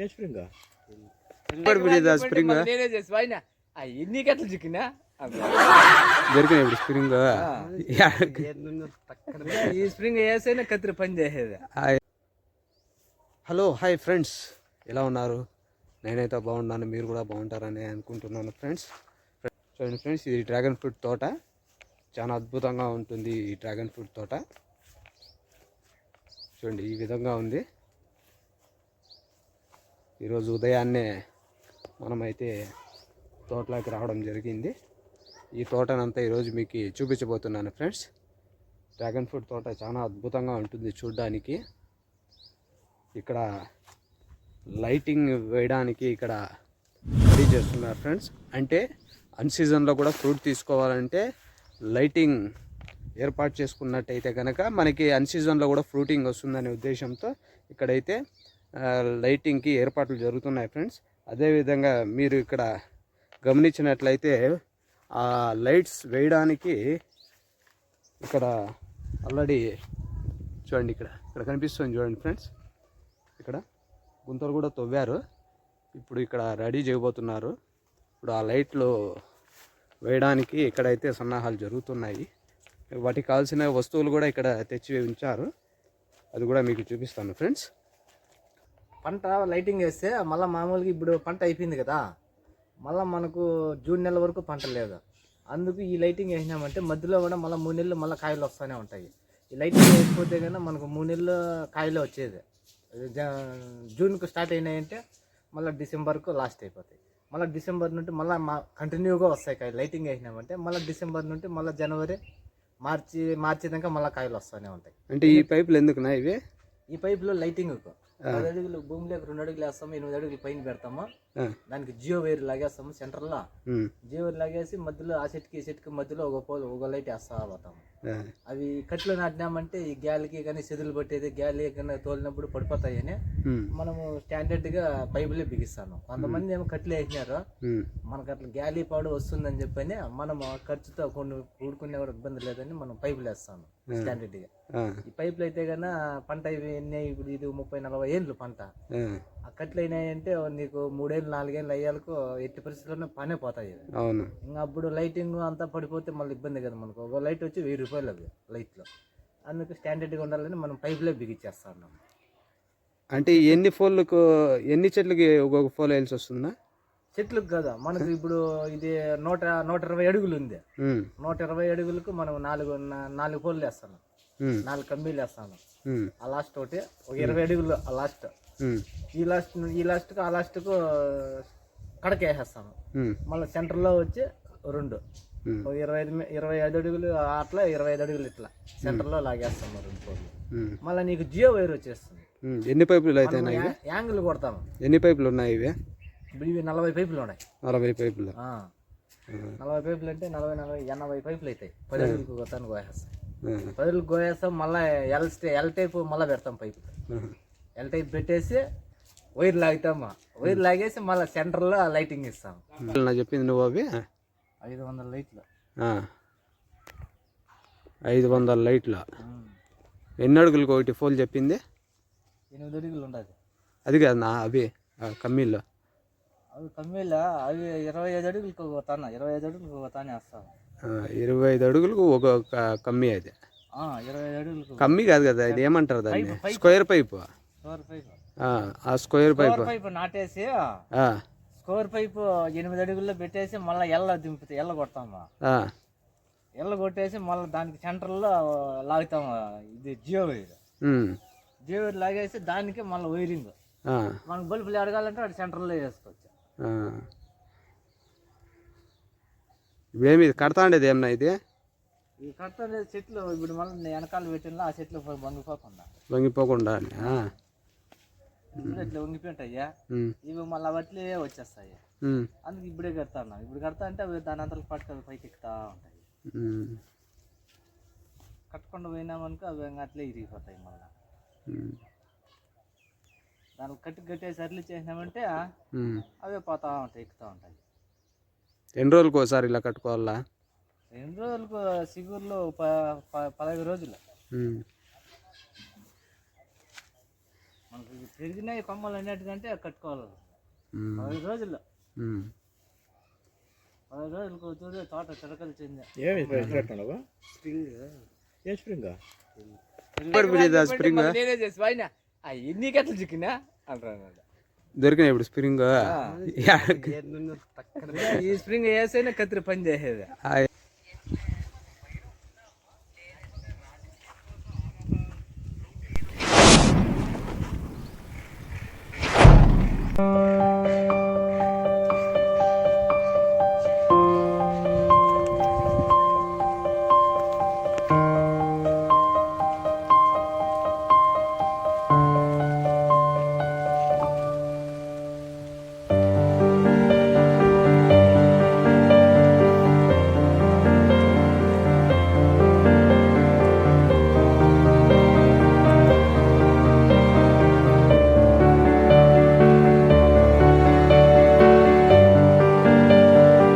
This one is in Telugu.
ఏ స్ప్రింగ్? పడిపోయిందా స్ప్రింగ్ నేనే చేసి వాయినా ఎన్ని గంటలు చిక్కినా దొరికినాయి ఇప్పుడు స్ప్రింగ్. ఈ స్ప్రింగ్ వేసైనా కత్తిరి పని చేసేది. హాయ్. Hello hi friends. ఎలా ఉన్నారు? నేనైతే బాగున్నాను మీరు కూడా బాగుంటారని అనుకుంటున్నాను ఫ్రెండ్స్. చూడండి ఫ్రెండ్స్ ఇది డ్రాగన్ ఫ్రూట్ తోట. చాలా అద్భుతంగా ఉంటుంది ఈ డ్రాగన్ ఫ్రూట్ తోట. చూడండి ఈ విధంగా ఉంది. ఈరోజు ఉదయాన్నే మనమైతే తోటలోకి రావడం జరిగింది. ఈ తోటనంతా ఈరోజు మీకు చూపించబోతున్నాను ఫ్రెండ్స్. డ్రాగన్ ఫ్రూట్ తోట చాలా అద్భుతంగా ఉంటుంది చూడ్డానికి. ఇక్కడ లైటింగ్ వేయడానికి ఇక్కడ రెడీ చేస్తున్నారు ఫ్రెండ్స్. అంటే అన్ సీజన్లో కూడా ఫ్రూట్ తీసుకోవాలంటే లైటింగ్ ఏర్పాటు చేసుకున్నట్టయితే కనుక మనకి అన్ సీజన్లో కూడా ఫ్రూటింగ్ వస్తుందనే ఉద్దేశంతో ఇక్కడైతే లైటింగ్కి ఏర్పాట్లు జరుగుతున్నాయి ఫ్రెండ్స్. అదేవిధంగా మీరు ఇక్కడ గమనించినట్లయితే ఆ లైట్స్ వేయడానికి ఇక్కడ ఆల్రెడీ చూడండి ఇక్కడ ఇక్కడ కనిపిస్తుంది చూడండి ఫ్రెండ్స్. ఇక్కడ గుంతలు కూడా తవ్వారు. ఇప్పుడు ఇక్కడ రెడీ చేయబోతున్నారు. ఇప్పుడు ఆ లైట్లు వేయడానికి ఇక్కడైతే సన్నాహాలు జరుగుతున్నాయి. వాటికి కావాల్సిన వస్తువులు కూడా ఇక్కడ తెచ్చి ఉంచారు. అది కూడా మీకు చూపిస్తాను ఫ్రెండ్స్. పంట లైటింగ్ వేస్తే మళ్ళీ మామూలుగా ఇప్పుడు పంట అయిపోయింది కదా మళ్ళీ మనకు జూన్ నెల వరకు పంట లేదు. అందుకు ఈ లైటింగ్ వేసినామంటే మధ్యలో కూడా మళ్ళీ మూడు నెలలు మళ్ళీ కాయలు వస్తూనే ఉంటాయి. ఈ లైటింగ్ వేసిపోతే కన్నా మనకు మూడు నెలలు కాయలు వచ్చేది. జూన్కు స్టార్ట్ అయినాయంటే మళ్ళీ డిసెంబర్కు లాస్ట్ అయిపోతాయి. మళ్ళీ డిసెంబర్ నుండి మళ్ళీ మా కంటిన్యూగా వస్తాయి కాయలు. లైటింగ్ వేసినామంటే మళ్ళీ డిసెంబర్ నుండి మళ్ళీ జనవరి మార్చి మార్చి దాకా మళ్ళీ కాయలు వస్తూనే ఉంటాయి. అంటే ఈ పైపులు ఎందుకున్నా ఇవి? ఈ పైపులో లైటింగ్ పది అడుగులు భూమిలోకి రెండు అడుగులు వేస్తాము? ఎనిమిది అడుగులు పైన పెడతాము? దానికి జియో వైర్ లాగేస్తాము సెంటర్లో. ఉమ్, జియో వైర్ లాగేసి మధ్యలో ఆ సెట్కి ఈ సెట్కి మధ్యలో ఒక పోల్ ఒక లైట్ వేస్తా పోతాము. అవి కట్లు నాటినామంటే ఈ గాలికి కానీ సెదులు పట్టేది గాలి కానీ తోలినప్పుడు పడిపోతాయని మనము స్టాండర్డ్గా పైపులే బిగిస్తాను కొంతమంది ఏమో కట్లు వేసినారు. మనకు అట్లా గాలి పాడు వస్తుందని చెప్పని మనం ఖర్చుతో కొన్ని కూడుకునే కూడా ఇబ్బంది లేదని మనం పైపులు వేస్తాను స్టాండర్డ్గా. ఆ, ఈ పైపులు అయితే కన్నా పంట ఇవి ఎన్ని ఇప్పుడు ఇది ముప్పై నలభై ఏళ్ళు పంట. ఆ, ఆ కట్లు అయినాయంటే నీకు మూడేళ్ళు నాలుగేళ్ళు అయ్యాలకు ఎట్టి పరిస్థితుల్లోనే పనే పోతాయి. అవును. ఇంకా అప్పుడు లైటింగ్ అంతా పడిపోతే మళ్ళీ ఇబ్బంది కదా మనకు. ఒక లైట్ వచ్చి వెయ్యి రూపాయలు అవి లైట్లో. అందుకు స్టాండర్డ్గా ఉండాలని మనం పైపులే బిగించేస్తా ఉన్నాం. అంటే ఎన్ని ఫోన్లకు ఎన్ని చెట్లకి ఒక్కొక్క ఫోన్ వేయాల్సి వస్తుందా? చెట్లకు కదా. మనకు ఇప్పుడు ఇది నూట నూట ఇరవై అడుగులు ఉంది. నూట ఇరవై అడుగులకు మనం నాలుగు నాలుగు పోల్లు వేస్తాను నాలుగు కమ్మీలు వేస్తాను ఆ లాస్ట్ ఒకటి ఒక ఇరవై అడుగులు ఆ లాస్ట్. ఈ లాస్ట్ ఈ లాస్ట్కు ఆ లాస్ట్కు కడక వేసేస్తాను. మళ్ళీ సెంటర్లో వచ్చి రెండు. ఇరవై ఐదు ఇరవై ఐదు అడుగులు అట్లా ఇరవై ఐదు అడుగులు ఇట్లా. సెంటర్లో లాగేస్తాం రెండు ఉమ్, మళ్ళీ నీకు జియో వైర్ వచ్చేస్తుంది. ఎన్ని పైపులు అయితే యాంగిల్ కొడతాము. ఎన్ని పైపులు ఉన్నాయి ఇవి? ఇవి నలభై పైపులు ఉన్నాయి. నలభై పైపులు. నలభై పైపులు అంటే నలభై నలభై ఎనభై పైపులు అవుతాయి పది అడుగులకు కొత్తాను కోయేస్తాం ఆ, పది అడుగులు కోయేస్తాం మళ్ళీ ఎల్ స్టే ఎల్ టైప్ మళ్ళీ పెడతాం పైపు ఆ. ఎల్ టైప్ పెట్టేసి వైర్ లాగుతాము? వైర్ లాగేసి మళ్ళీ సెంటర్లో లైటింగ్ ఇస్తాం. నా చెప్పింది నువ్వు అవి? ఐదు వందల లైట్లు. ఐదు వందల లైట్ల. ఎన్ని అడుగులకు ఒకటి ఫోన్ చెప్పింది? ఎనిమిది అడుగులు ఉండదు. అది కాదు నా అవి ఆ, కమ్మీల్లో అవి కమ్మీల? అవి ఇరవై ఐదు అడుగులకు పోతాను? ఇరవై ఐదు అడుగులకు పోతానే వస్తాను ఆ, ఇరవై ఐదు అడుగులకు ఒక కమ్మీ అది. ఇరవై ఐదు అడుగులకు. కమ్మీ కాదు కదా ఇది ఏమంటారు దాన్ని. Square pipe. ఆ, స్క్వేర్ పైపు. పైప్ నాటేసి ఆ, స్కోర్ పైప్ ఎనిమిది అడుగుల్లో పెట్టేసి మళ్ళీ ఎల్ల దింపుతాయి ఎల్ల కొడతాము. ఎల్ల కొట్టేసి మళ్ళీ దానికి సెంటర్లో లాగుతాము. ఇది జియో వైర్. జియో వైర్ లాగేసి దానికి మళ్ళీ వైరింగ్. మనకు బల్బులు అడగాలంటే అది సెంటర్లో వేసుకోవచ్చు. ఆ. ఇవేమి కడతా ఉండేది ఏమన్నా ఇది? ఈ కట్ట చెట్లు ఇప్పుడు మళ్ళీ వెనకాల పెట్టిన ఆ చెట్లు వంగిపోకుండా వంగిపోకుండా ఇప్పుడు ఇట్లా వంగిపోయింటాయ్యా ఉమ్, ఇవి మళ్ళీ అవట్లే వచ్చేస్తాయి అందుకు ఇప్పుడే కడతాను ఇప్పుడు కడతా అంటే అవి దాని అంతలు పట్టుకొని పైకి ఎక్కుతా ఉంటాయి. కట్టకుండా పోయినామనుకో అవి అట్లే ఇరిగిపోతాయి మళ్ళీ. దానికి కట్టి కట్టేసి అర్లు చేసినామంటే. అవే పోతా ఉంటాయి ఎక్కుతా ఉంటాయి. ఎన్ని రోజులకు ఒకసారి ఇలా కట్టుకోవాలా? రెండు రోజులకు సిగూరులో పదహైదు రోజులు. పెరిగినాయి కొమ్మలు అన్నిటికంటే కట్టుకోవాలి. పదహైదు రోజుల్లో. పదహైదు రోజులకు చూడే తోట చిలకలు చెంది ఏమి ఏ స్ప్రింగ్ నేనే చేసి వాయినా ఎన్ని గంటలు చిక్కినా అంటారు దొరికిన ఇప్పుడు స్ప్రింగ్. ఈ స్ప్రింగ్ వేసైనా కత్తిరి పని చేసేది.